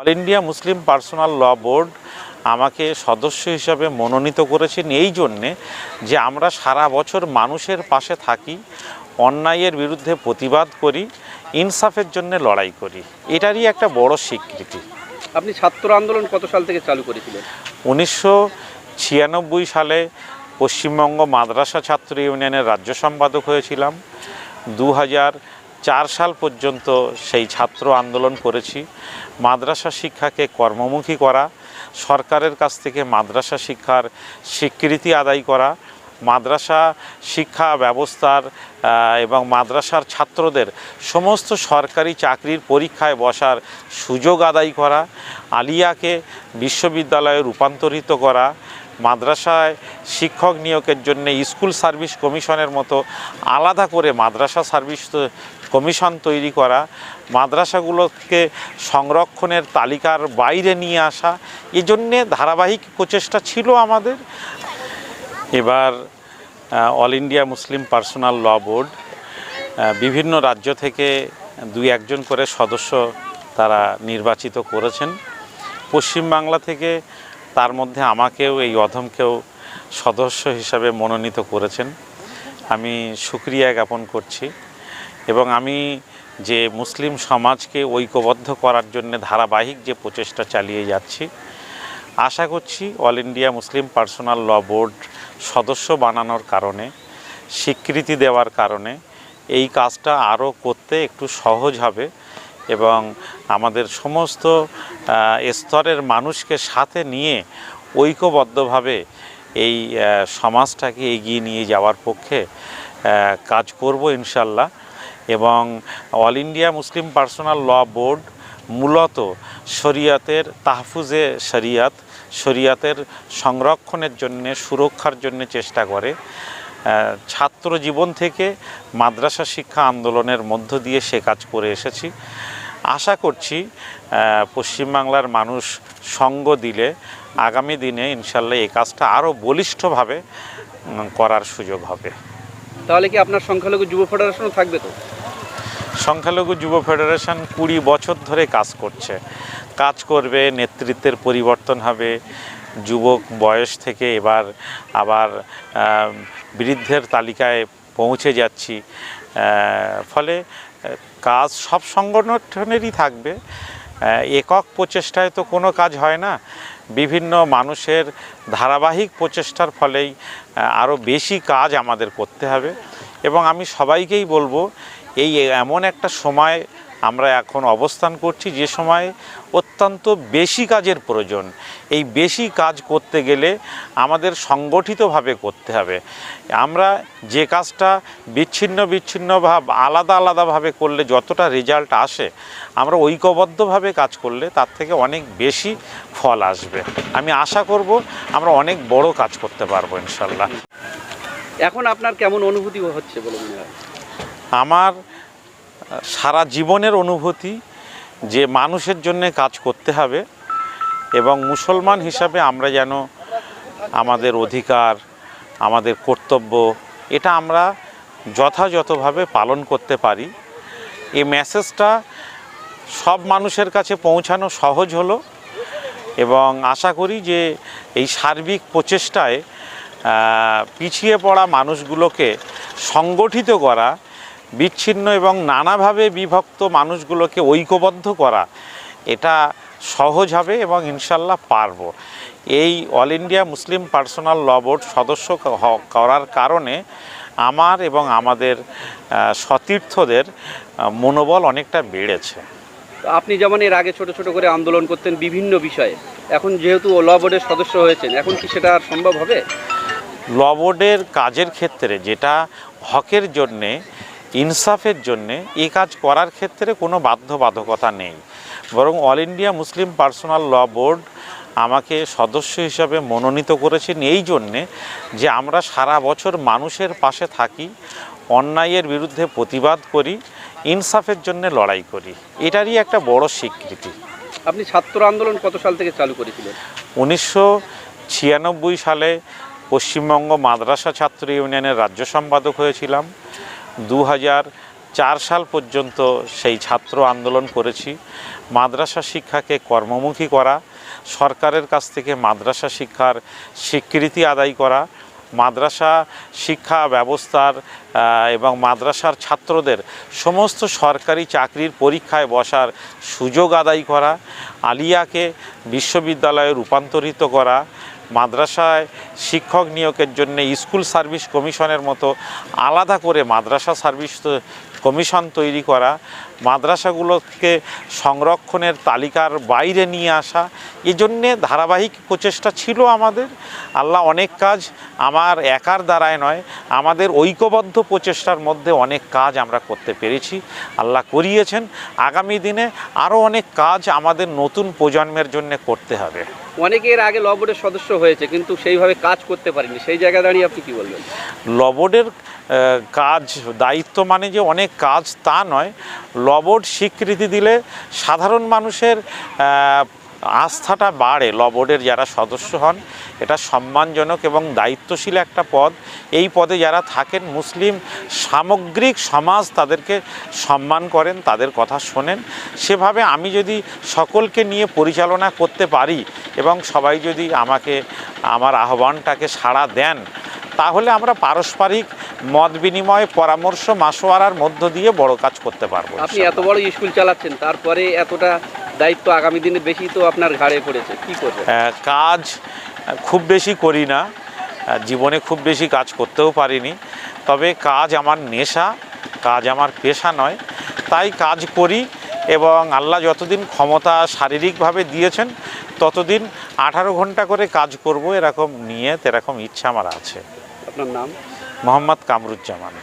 All India Muslim Personal Law Board আমাকে সদস্য হিসাবে মনোনীত করেছেন এই জন্যে যে আমরা সারা বছর মানুষের পাশে থাকি অন্যায়ের বিরুদ্ধে প্রতিবাদ করি ইনসাফের জন্য লড়াই করি। এটারই একটা বড় স্বীকৃতি। আপনি ছাত্র আন্দোলন কত সাল থেকে চালু করেছিলেন? উনিশশো ছিয়ানব্বই সালে পশ্চিমবঙ্গ মাদ্রাসা ছাত্র ইউনিয়নের রাজ্য সম্পাদক হয়েছিলাম। দু হাজার চার সাল পর্যন্ত সেই ছাত্র আন্দোলন করেছি। মাদ্রাসা শিক্ষাকে কর্মমুখী করা, সরকারের কাছ থেকে মাদ্রাসা শিক্ষার স্বীকৃতি আদায় করা, মাদ্রাসা শিক্ষা ব্যবস্থার এবং মাদ্রাসার ছাত্রদের সমস্ত সরকারি চাকরির পরীক্ষায় বসার সুযোগ আদায় করা, আলিয়াকে বিশ্ববিদ্যালয়ে রূপান্তরিত করা মাদ্রাসায় শিক্ষক নিয়োগের জন্য স্কুল সার্ভিস কমিশনের মতো আলাদা করে মাদ্রাসা সার্ভিস কমিশন তৈরি করা, মাদ্রাসাগুলোকে সংরক্ষণের তালিকার বাইরে নিয়ে আসা, এজন্যে ধারাবাহিক প্রচেষ্টা ছিল আমাদের। এবার All India Muslim Personal Law Board বিভিন্ন রাজ্য থেকে দুই একজন করে সদস্য তারা নির্বাচিত করেছেন। পশ্চিমবাংলা থেকে তার মধ্যে আমাকেও, এই অধমকেও সদস্য হিসাবে মনোনীত করেছেন। আমি সুক্রিয়া জ্ঞাপন করছি এবং আমি যে মুসলিম সমাজকে ঐক্যবদ্ধ করার জন্য ধারাবাহিক যে প্রচেষ্টা চালিয়ে যাচ্ছি, আশা করছি All India Muslim Personal Law Board সদস্য বানানোর কারণে, স্বীকৃতি দেওয়ার কারণে এই কাজটা আরও করতে একটু সহজ হবে। এবং আমাদের সমস্ত স্তরের মানুষকে সাথে নিয়ে ঐক্যবদ্ধভাবে এই সমাজটাকে এগিয়ে নিয়ে যাওয়ার পক্ষে কাজ করব ইনশাল্লাহ। এবং All India Muslim Personal Law Board মূলত শরিয়াতের তাহফুজে শরিয়াত, শরিয়াতের সংরক্ষণের জন্য, সুরক্ষার জন্য চেষ্টা করে। ছাত্র জীবন থেকে মাদ্রাসা শিক্ষা আন্দোলনের মধ্য দিয়ে সে কাজ করে এসেছি। আশা করছি পশ্চিমবাংলার মানুষ সঙ্গ দিলে আগামী দিনে ইনশাল্লাহ এই কাজটা আরও বলিষ্ঠভাবে করার সুযোগ হবে। তাহলে কি আপনার সংখ্যালঘু যুব ফেডারেশনও থাকবে তো? সংখ্যালঘু যুব ফেডারেশন কুড়ি বছর ধরে কাজ করছে। কাজ করবে, নেতৃত্বের পরিবর্তন হবে, যুবক বয়স থেকে এবার আবার বৃদ্ধের তালিকায় পৌঁছে যাচ্ছি। ফলে কাজ সব সংগঠনেরই থাকবে। একক প্রচেষ্টায় তো কোনো কাজ হয় না। বিভিন্ন মানুষের ধারাবাহিক প্রচেষ্টার ফলেই আরও বেশি কাজ আমাদের করতে হবে। এবং আমি সবাইকেই বলব এই এমন একটা সময় আমরা এখন অবস্থান করছি, যে সময় অত্যন্ত বেশি কাজের প্রয়োজন। এই বেশি কাজ করতে গেলে আমাদের সংগঠিতভাবে করতে হবে। আমরা যে কাজটা বিচ্ছিন্ন বিচ্ছিন্ন আলাদা আলাদাভাবে করলে যতটা রেজাল্ট আসে, আমরা ঐক্যবদ্ধভাবে কাজ করলে তার থেকে অনেক বেশি ফল আসবে। আমি আশা করব আমরা অনেক বড় কাজ করতে পারব ইনশাল্লাহ এখন আপনার কেমন অনুভূতি হচ্ছে বলে মনে হয়? আমার সারা জীবনের অনুভূতি যে মানুষের জন্য কাজ করতে হবে এবং মুসলমান হিসাবে আমরা যেন আমাদের অধিকার, আমাদের কর্তব্য, এটা আমরা যথাযথভাবে পালন করতে পারি। এই মেসেজটা সব মানুষের কাছে পৌঁছানো সহজ হলো এবং আশা করি যে এই সার্বিক প্রচেষ্টায় পিছিয়ে পড়া মানুষগুলোকে সংগঠিত করা বিচ্ছিন্ন এবং নানাভাবে বিভক্ত মানুষগুলোকে ঐক্যবদ্ধ করা এটা সহজ হবে এবং ইনশাল্লাহ পারব। এই All India Muslim Personal Law Board সদস্য করার কারণে আমার এবং আমাদের সতীর্থদের মনোবল অনেকটা বেড়েছে। তো আপনি যেমন এর আগে ছোট ছোট করে আন্দোলন করতেন বিভিন্ন বিষয়ে এখন যেহেতু ল বোর্ডের সদস্য হয়েছেন এখন কি সেটা আর সম্ভব হবে? ল বোর্ডের কাজের ক্ষেত্রে যেটা হকের জন্যে ইনসাফের জন্যে এই কাজ করার ক্ষেত্রে কোনো বাধ্যবাধকতা নেই। বরং All India Muslim Personal Law Board আমাকে সদস্য হিসাবে মনোনীত করেছেন এই জন্যে যে আমরা সারা বছর মানুষের পাশে থাকি অন্যায়ের বিরুদ্ধে প্রতিবাদ করি ইনসাফের জন্য লড়াই করি। এটারই একটা বড় স্বীকৃতি। আপনি ছাত্র আন্দোলন কত সাল থেকে চালু করেছিলেন? উনিশশো ছিয়ানব্বই সালে পশ্চিমবঙ্গ মাদ্রাসা ছাত্র ইউনিয়নের রাজ্য সম্পাদক হয়েছিলাম। দু চার সাল পর্যন্ত সেই ছাত্র আন্দোলন করেছি। মাদ্রাসা শিক্ষাকে কর্মমুখী করা, সরকারের কাছ থেকে মাদ্রাসা শিক্ষার স্বীকৃতি আদায় করা, মাদ্রাসা শিক্ষা ব্যবস্থার এবং মাদ্রাসার ছাত্রদের সমস্ত সরকারি চাকরির পরীক্ষায় বসার সুযোগ আদায় করা, আলিয়াকে বিশ্ববিদ্যালয়ে রূপান্তরিত করা মাদ্রাসায় শিক্ষক নিয়োগের জন্য স্কুল সার্ভিস কমিশনের মতো আলাদা করে মাদ্রাসা সার্ভিস কমিশন তৈরি করা, মাদ্রাসাগুলোকে সংরক্ষণের তালিকার বাইরে নিয়ে আসা এজন্যে ধারাবাহিক প্রচেষ্টা ছিল আমাদের। আল্লাহ অনেক কাজ আমার একার দ্বারায় নয়, আমাদের ঐক্যবদ্ধ প্রচেষ্টার মধ্যে অনেক কাজ আমরা করতে পেরেছি। আল্লাহ করিয়েছেন, আগামী দিনে আরও অনেক কাজ আমাদের নতুন প্রজন্মের জন্য করতে হবে। অনেকে এর আগে লবোর্ডের সদস্য হয়েছে, কিন্তু সেইভাবে কাজ করতে পারেনি। সেই জায়গায় দাঁড়িয়ে আপনি কি বলবেন? লবোর্ডের কাজ, দায়িত্ব মানে যে অনেক কাজ, তা নয়। লবোর্ড স্বীকৃতি দিলে সাধারণ মানুষের আস্থাটা বাড়ে লবডের যারা সদস্য হন এটা সম্মানজনক এবং দায়িত্বশীল একটা পদ। এই পদে যারা থাকেন মুসলিম সামগ্রিক সমাজ তাদেরকে সম্মান করেন তাদের কথা শোনেন। সেভাবে আমি যদি সকলকে নিয়ে পরিচালনা করতে পারি এবং সবাই যদি আমাকে আমার আহ্বানটাকে সাড়া দেন তাহলে আমরা পারস্পরিক মত বিনিময় পরামর্শ মাসোয়ারার মধ্য দিয়ে বড় কাজ করতে পারব আপনি এত বড় স্কুল চালাচ্ছেন তারপরে এতটা দায়িত্ব আগামী দিনে বেশি তো আপনার ঘাড়ে পড়েছে কি করবেন? আহ, কাজ খুব বেশি করি না জীবনে খুব বেশি কাজ করতেও পারিনি তবে কাজ আমার নেশা কাজ আমার পেশা নয় তাই কাজ করি এবং আল্লাহ যতদিন ক্ষমতা শারীরিকভাবে দিয়েছেন ততদিন আঠারো ঘণ্টা করে কাজ করব এরকম নিয়ে এরকম ইচ্ছা আমার আছে। আপনার নাম? মোহাম্মদ কামরুজ্জামান।